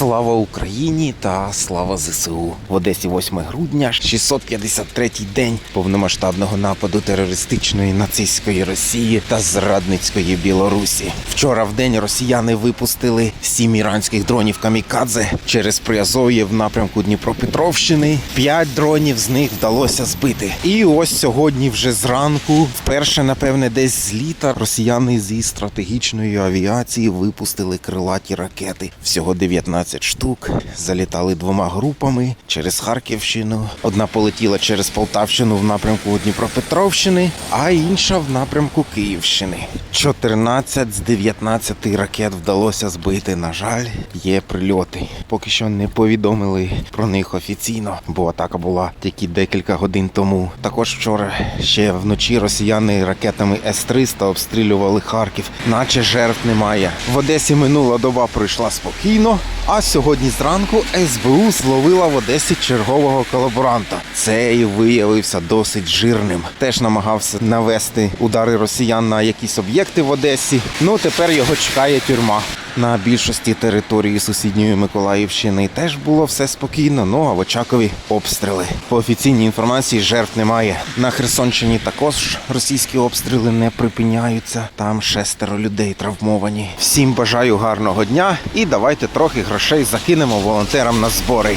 Слава Україні та слава ЗСУ. В Одесі 8 грудня, 653-й день повномасштабного нападу терористичної нацистської Росії та зрадницької Білорусі. Вчора в день росіяни випустили сім іранських дронів камікадзе через Приазов'я в напрямку Дніпропетровщини. П'ять дронів з них вдалося збити. І ось сьогодні, вже зранку, вперше, напевне, десь з літа росіяни зі стратегічної авіації випустили крилаті ракети. Всього 19 штук. Залітали двома групами через Харківщину. Одна полетіла через Полтавщину в напрямку Дніпропетровщини, а інша в напрямку Київщини. 14 з 19 ракет вдалося збити. На жаль, є прильоти. Поки що не повідомили про них офіційно, бо атака була тільки декілька годин тому. Також вчора ще вночі росіяни ракетами С-300 обстрілювали Харків, наче жертв немає. В Одесі минула доба пройшла спокійно. А сьогодні зранку СБУ зловила в Одесі чергового колаборанта. Цей виявився досить жирним. Теж намагався навести удари росіян на якісь об'єкти в Одесі. Ну тепер його чекає тюрма. На більшості території сусідньої Миколаївщини теж було все спокійно. Ну а в Очакові обстріли. По офіційній інформації жертв немає. На Херсонщині також російські обстріли не припиняються. Там шестеро людей травмовані. Всім бажаю гарного дня і давайте трохи грошей закинемо волонтерам на збори.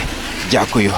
Дякую.